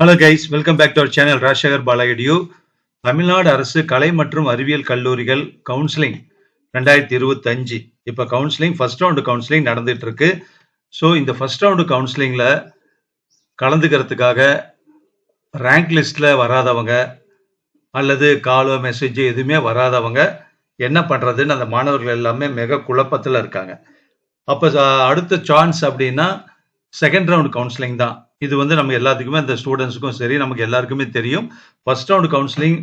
Hello guys welcome back to our channel Rajasekar பாலாயடியூ Tamil அரசு கலை மற்றும் அறிவியல் கல்லூரிகள் கவுன்சிலிங் ரெண்டாயிரத்தி இருபத்தஞ்சு. இப்போ கவுன்சிலிங் ஃபர்ஸ்ட் ரவுண்டு கவுன்சிலிங் நடந்துட்டு இருக்கு ஸோ இந்த ஃபர்ஸ்ட் ரவுண்டு கவுன்சிலிங்கில் கலந்துக்கிறதுக்காக ரேங்க் லிஸ்ட்டில் வராதவங்க அல்லது காலோ மெசேஜ் எதுவுமே வராதவங்க என்ன பண்ணுறதுன்னு அந்த மாணவர்கள் எல்லாமே மிக குழப்பத்தில் இருக்காங்க. அப்போ அடுத்த சான்ஸ் அப்படின்னா செகண்ட் ரவுண்ட் கவுன்சிலிங் தான். இது வந்து நம்ம எல்லாத்துக்குமே அந்த ஸ்டூடெண்ட்ஸுக்கும் சரி நமக்கு எல்லாருக்குமே தெரியும். ஃபர்ஸ்ட் ரவுண்ட் கவுன்சிலிங்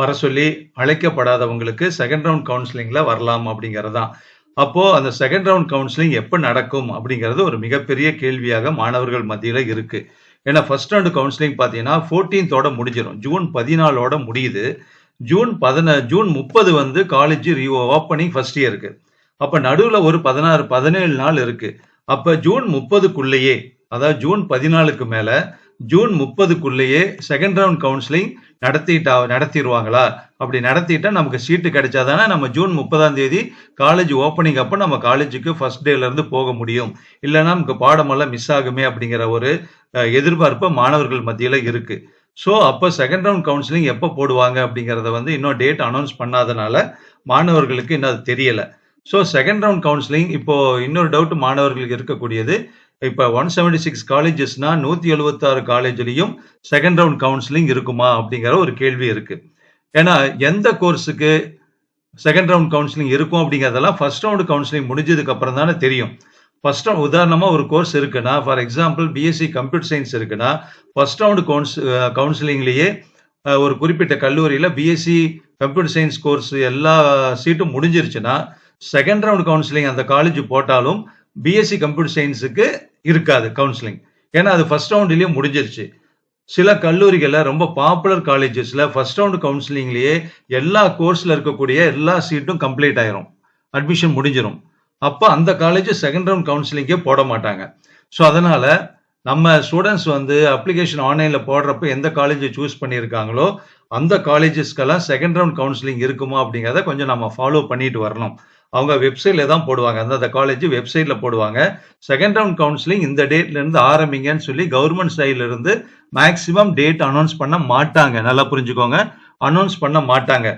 வர சொல்லி அழைக்கப்படாதவங்களுக்கு செகண்ட் ரவுண்ட் கவுன்சிலிங்ல வரலாம் அப்படிங்கிறது தான். அப்போ அந்த செகண்ட் ரவுண்ட் கவுன்சிலிங் எப்போ நடக்கும் அப்படிங்கிறது ஒரு மிகப்பெரிய கேள்வியாக மாணவர்கள் மத்தியில் இருக்கு. ஏன்னா ஃபர்ஸ்ட் ரவுண்ட் கவுன்சிலிங் பார்த்தீங்கன்னா ஃபோர்டீன்த்தோட முடிஞ்சிடும் ஜூன் பதினாலோட முடியுது. ஜூன் பதின ஜூன் முப்பது வந்து காலேஜ் ரீ ஓப்பனிங் ஃபர்ஸ்ட் இயருக்கு அப்போ நடுவில் ஒரு பதினாறு பதினேழு நாள் இருக்கு. அப்போ ஜூன் முப்பதுக்குள்ளேயே அதாவது ஜூன் பதினாலுக்கு மேல ஜூன் முப்பதுக்குள்ளேயே செகண்ட் ரவுண்ட் கவுன்சிலிங் நடத்திட்டா நடத்திடுவாங்களா? அப்படி நடத்திட்டா நமக்கு சீட்டு கிடைச்சாதானே நம்ம ஜூன் முப்பதாம் தேதி காலேஜ் ஓப்பனிங் அப்போ நம்ம காலேஜுக்கு ஃபர்ஸ்ட் டேலேருந்து போக முடியும். இல்லைன்னா நமக்கு பாடமெல்லாம் மிஸ் ஆகுமே அப்படிங்கிற ஒரு எதிர்பார்ப்பு மாணவர்கள் மத்தியில் இருக்கு. ஸோ அப்போ செகண்ட் ரவுண்ட் கவுன்சிலிங் எப்போ போடுவாங்க அப்படிங்கிறத வந்து இன்னும் டேட் அனௌன்ஸ் பண்ணாதனால மாணவர்களுக்கு இன்னும் அது தெரியலை. ஸோ செகண்ட் ரவுண்ட் கவுன்சிலிங் இப்போ இன்னொரு டவுட் மாணவர்களுக்கு இருக்கக்கூடியது. இப்போ ஒன் செவன்டி சிக்ஸ் காலேஜஸ்னா நூற்றி எழுபத்தாறு காலேஜ்லையும் செகண்ட் ரவுண்ட் கவுன்சிலிங் இருக்குமா அப்படிங்கிற ஒரு கேள்வி இருக்கு. ஏன்னா எந்த கோர்ஸுக்கு செகண்ட் ரவுண்ட் கவுன்சிலிங் இருக்கும் அப்படிங்கிறதெல்லாம் ஃபர்ஸ்ட் ரவுண்ட் கவுன்சிலிங் முடிஞ்சதுக்கு அப்புறம் தானே தெரியும். ஃபர்ஸ்ட் ரவுண்ட் உதாரணமாக ஒரு கோர்ஸ் இருக்குன்னா for example BSc computer science இருக்குன்னா ஃபர்ஸ்ட் ரவுண்ட் கவுன்ஸ் கவுன்சிலிங்லேயே ஒரு குறிப்பிட்ட கல்லூரியில் பிஎஸ்சி கம்ப்யூட்டர் சயின்ஸ் கோர்ஸ் எல்லா சீட்டும் முடிஞ்சிருச்சுன்னா செகண்ட் ரவுண்ட் கவுன்சிலிங் அந்த காலேஜ் போட்டாலும் பிஎஸ்சி கம்ப்யூட்டர் சயின்ஸுக்கு இருக்காது கவுன்சிலிங் ஏன்னா அது ஃபர்ஸ்ட் ரவுண்ட்லயே முடிஞ்சிருச்சு. சில கல்லூரிகளில் ரொம்ப பாப்புலர் காலேஜஸ்ல ஃபர்ஸ்ட் ரவுண்ட் கவுன்சிலிங்லயே எல்லா கோர்ஸ்ல இருக்கக்கூடிய எல்லா சீட்டும் கம்ப்ளீட் ஆயிரும். அட்மிஷன் முடிஞ்சிடும் அப்போ அந்த காலேஜ் செகண்ட் ரவுண்ட் கவுன்சிலிங்கே போட மாட்டாங்க. ஸோ அதனால நம்ம ஸ்டூடெண்ட்ஸ் வந்து அப்ளிகேஷன் ஆன்லைனில் போடுறப்ப எந்த காலேஜ் சூஸ் பண்ணியிருக்காங்களோ அந்த காலேஜஸ்க்கெல்லாம் செகண்ட் ரவுண்ட் கவுன்சிலிங் இருக்குமா அப்படிங்கிறத கொஞ்சம் நம்ம ஃபாலோ பண்ணிட்டு வரணும். அவங்க வெப்சைட்ல தான் போடுவாங்க. அந்தந்த காலேஜ் வெப்சைட்ல போடுவாங்க. செகண்ட் ரவுண்ட் கவுன்சிலிங் இந்த டேட்ல இருந்து ஆரம்பிங்கன்னு சொல்லி கவர்மெண்ட் சைட்ல இருந்து மேக்சிமம் டேட் அனௌன்ஸ் பண்ண மாட்டாங்க. நல்லா புரிஞ்சுக்கோங்க. அனௌன்ஸ் பண்ண மாட்டாங்க.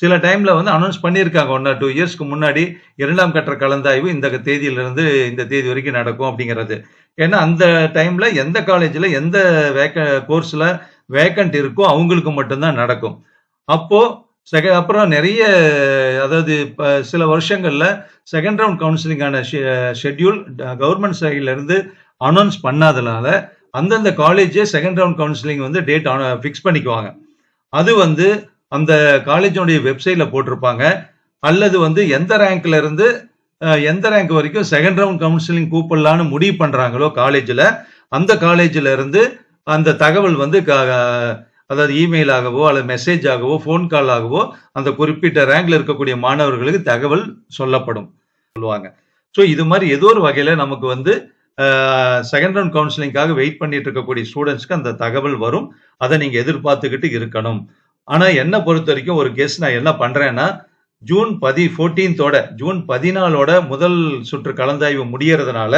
சில டைம்ல வந்து அனௌன்ஸ் பண்ணியிருக்காங்க. ஒன் டூ இயர்ஸ்க்கு முன்னாடி இரண்டாம் கட்ட கலந்தாய்வு இந்த தேதியிலிருந்து இந்த தேதி வரைக்கும் நடக்கும் அப்படிங்கிறது. ஏன்னா அந்த டைம்ல எந்த காலேஜில் எந்த வேக்க கோர்ஸில் வேக்கண்ட் இருக்கோ அவங்களுக்கு மட்டும்தான் நடக்கும். அப்போது செக அப்புறம் நிறைய அதாவது இப்போ சில வருஷங்களில் செகண்ட் ரவுண்ட் கவுன்சிலிங்கான ஷெட்யூல் கவர்மெண்ட் சைட்லேருந்து அனௌன்ஸ் பண்ணாதனால அந்தந்த காலேஜே செகண்ட் ரவுண்ட் கவுன்சிலிங் வந்து டேட் ஃபிக்ஸ் பண்ணிக்குவாங்க. அது வந்து அந்த காலேஜோடைய வெப்சைட்ல போட்டிருப்பாங்க. அல்லது வந்து எந்த ரேங்க்ல இருந்து எந்த ரேங்க் வரைக்கும் செகண்ட் ரவுண்ட் கவுன்சிலிங் கூப்பிடலான்னு முடிவு பண்ணுறாங்களோ காலேஜில் அந்த காலேஜில் இருந்து அந்த தகவல் வந்து க- அதாவது இமெயிலாகவோ அல்லது மெசேஜ் ஆகவோ ஃபோன் கால் ஆகவோ அந்த குறிப்பிட்ட ரேங்க்ல இருக்கக்கூடிய மாணவர்களுக்கு தகவல் சொல்லப்படும் சொல்லுவாங்க. ஸோ இது மாதிரி ஏதோ ஒரு வகையில நமக்கு வந்து செகண்ட் ரவுண்ட் கவுன்சிலிங்காக வெயிட் பண்ணிட்டு இருக்கக்கூடிய ஸ்டூடெண்ட்ஸ்க்கு அந்த தகவல் வரும். அதை நீங்க எதிர்பார்த்துக்கிட்டு இருக்கணும். ஆனா என்ன பொறுத்த வரைக்கும் ஒரு கெஸ் நான் என்ன பண்றேன்னா ஜூன் பதி ஃபோர்டீன்த்தோட ஜூன் பதினாலோட முதல் சுற்று கலந்தாய்வு முடியறதுனால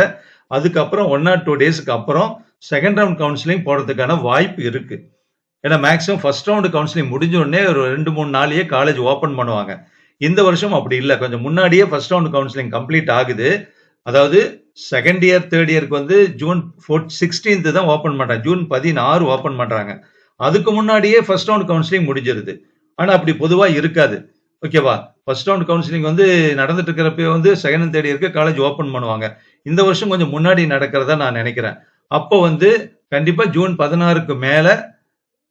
அதுக்கப்புறம் ஒன் ஆர் டூ டேஸ்க்கு அப்புறம் செகண்ட் ரவுண்ட் கவுன்சிலிங் போடுறதுக்கான வாய்ப்பு இருக்குது ஏன்னா மேக்ஸிமம் ஃபர்ஸ்ட் ரவுண்டு கவுன்சிலிங் முடிஞ்ச உடனே ஒரு ரெண்டு மூணு நாளையே காலேஜ் ஓப்பன் பண்ணுவாங்க. இந்த வருஷம் அப்படி இல்லை. கொஞ்சம் முன்னாடியே ஃபர்ஸ்ட் ரவுண்ட் கவுன்சிலிங் கம்ப்ளீட் ஆகுது. அதாவது செகண்ட் இயர் தேர்ட் இயருக்கு வந்து ஜூன் ஃபோர்த் சிக்ஸ்டீன்த்து தான் ஓப்பன் பண்றாங்க. ஜூன் பதினாறு ஓப்பன் பண்றாங்க. அதுக்கு முன்னாடியே ஃபர்ஸ்ட் ரவுண்ட் கவுன்சிலிங் முடிஞ்சிருது. ஆனால் அப்படி பொதுவாக இருக்காது. ஓகேவா ஃபர்ஸ்ட் ரவுண்ட் கவுன்சிலிங் வந்து நடந்துட்டு இருக்கிறப்ப வந்து செகண்ட் அண்ட் தேர்ட் இயருக்கு காலேஜ் ஓப்பன் பண்ணுவாங்க. இந்த வருஷம் கொஞ்சம் முன்னாடி நடக்கிறதா நான் நினைக்கிறேன். அப்போ வந்து கண்டிப்பாக ஜூன் பதினாறுக்கு மேலே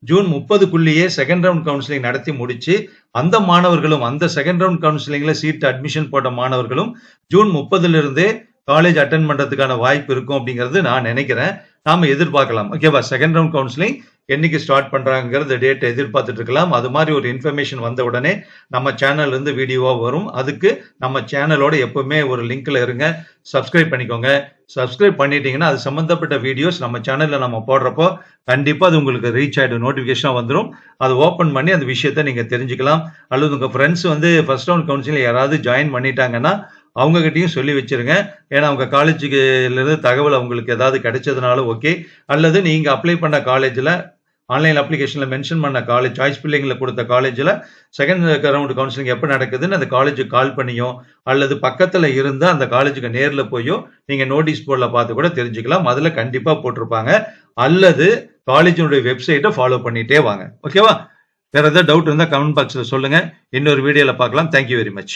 ஜூன் முப்பதுக்குள்ளேயே செகண்ட் ரவுண்ட் கவுன்சிலிங் நடத்தி முடிச்சு அந்த மாணவர்களும் அந்த செகண்ட் ரவுண்ட் கவுன்சிலிங்ல சீட் அட்மிஷன் போட்ட மாணவர்களும் ஜூன் முப்பதுல இருந்தே காலேஜ் அட்டன் பண்றதுக்கான வாய்ப்பு இருக்கும் அப்படிங்கிறது நான் நினைக்கிறேன். நாம எதிர்பார்க்கலாம். ஓகேவா செகண்ட் ரவுண்ட் கவுன்சிலிங் என்னைக்கு ஸ்டார்ட் பண்றாங்கிறது டேட்டை எதிர்பார்த்துட்டு இருக்கலாம். அது மாதிரி ஒரு இன்ஃபர்மேஷன் வந்த உடனே நம்ம சேனல் இருந்து வீடியோவா வரும். அதுக்கு நம்ம சேனலோட எப்பவுமே ஒரு லிங்க்ல இருங்க. சப்ஸ்கிரைப் பண்ணிக்கோங்க. சப்ஸ்கிரைப் பண்ணிட்டீங்கன்னா அது சம்பந்தப்பட்ட வீடியோஸ் நம்ம சேனல்ல நம்ம போடுறப்போ கண்டிப்பா அது உங்களுக்கு ரீச் ஆயிடும். நோட்டிஃபிகேஷனாக வந்துடும் அது ஓப்பன் பண்ணி அந்த விஷயத்த நீங்க தெரிஞ்சுக்கலாம். அல்லது உங்க ஃப்ரெண்ட்ஸ் வந்து ஃபர்ஸ்ட் ரவுண்ட் கவுன்சிலிங் யாராவது ஜாயின் பண்ணிட்டாங்கன்னா அவங்ககிட்டையும் சொல்லி வச்சிருங்க. ஏன்னா அவங்க காலேஜுலேருந்து தகவல் அவங்களுக்கு ஏதாவது கிடைச்சதுனாலும் ஓகே. அல்லது நீங்கள் அப்ளை பண்ண காலேஜில் ஆன்லைன் அப்ளிகேஷனில் மென்ஷன் பண்ண காலேஜ் சாய்ஸ் பிள்ளைங்களை கொடுத்த காலேஜில் செகண்ட் ரவுண்ட் கவுன்சிலிங் எப்போ நடக்குதுன்னு அந்த காலேஜுக்கு கால் பண்ணியோ அல்லது பக்கத்தில் இருந்து அந்த காலேஜுக்கு நேரில் போயோ நீங்கள் நோட்டீஸ் போர்டில் பார்த்து கூட தெரிஞ்சுக்கலாம். அதில் கண்டிப்பாக போட்டிருப்பாங்க. அல்லது காலேஜினுடைய வெப்சைட்டை ஃபாலோ பண்ணிகிட்டே வாங்க. ஓகேவா வேறு ஏதாவது டவுட் இருந்தால் கமெண்ட் பாக்ஸில் சொல்லுங்கள் இன்னொரு வீடியோவில் பார்க்கலாம். Thank you very much